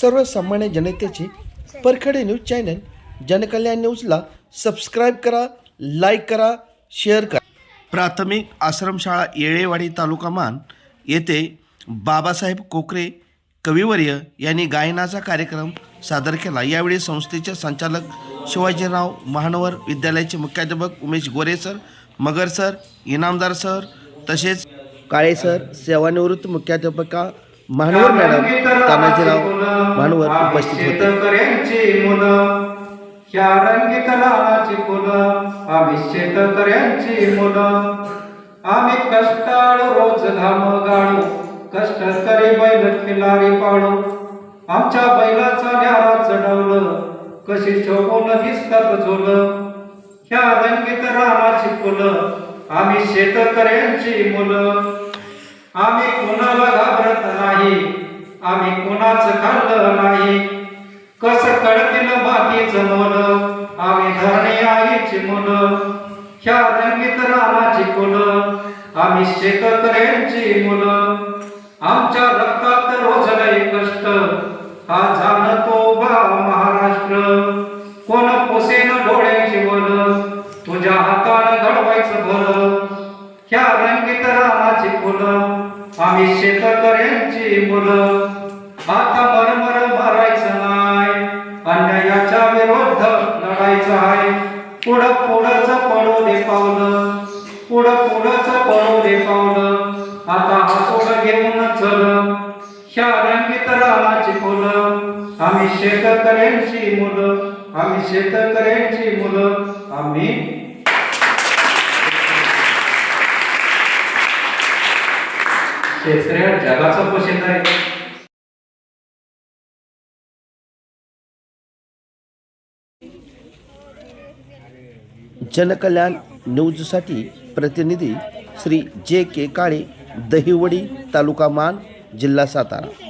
सर्वसामान्य जनतेचे परखडे news channel जनकल्याण न्यूजला सबस्क्राईब करा लाईक करा शेअर करा. प्राथमिक आश्रमशाळा येळेवाडी तालुका मान येथे बाबासाहेब कोकरे कविवर्य यांनी गायनाचा कार्यक्रम सादर केला. यावेळी संस्थेचे संचालक शिवाजीराव महानवर विद्यालयाचे मुख्याध्यापक Umesh Gore sir Magar sir Inamdar sir तसेच काळे सर सेवानिवृत्त मुख्याध्यापका महानवर मॅडम तानाजीराव महानवर उपस्थित होते. ह्या रंगीत लालाची फुलं आम्ही शेतकऱ्यांची मुलं. आम्ही कष्टाळ रोज घाम गाडू कष्ट करी बैल खिलारी पाडू आमच्या बैलाचा न्यारा चढवलं कशी शोभून दिसतात झोलं. ह्या रंगीत रानाची फुलं आम्ही शेतकऱ्यांची मुलं. आम्ही कोणाला नाही. आम्ही कोणाचं खाल्लं नाही. कसं कळतील मातीच मोल? आम्ही धरणे आईची मुलं. ह्या रंगीत रामाची फुलं. आम्ही शेतकऱ्यांची मुलं. आमच्या रक्तात रोज नाही कष्ट. हा जाणतो बा महाराष्ट्र. कोण पोसेन डोळ्याची मुलं तुझ्या हातानं घडवायचं भलं. ह्या रंगीत रामाची फुलं? आम्ही शेतकऱ्यांची मुलं. आता मरमर मारायचं नाही. अन्यायाच्या विरुद्ध लढायचं आहे. पुढं पुढंच पडू दे पावलं. पुढं पुढंच पडू दे पावलं. आता हातोड घेऊन चल. ह्या रंगीत रामाची फुलं? आम्ही शेतकऱ्यांची मुलं. आम्ही शेतकऱ्यांची मुलं. आम्ही शेतकऱ्या जगाचा पोषण आहे. जनकल्याण न्यूजसाठी प्रतिनिधी श्री जे के काळे दहिवडी तालुका मान जिल्हा सातारा.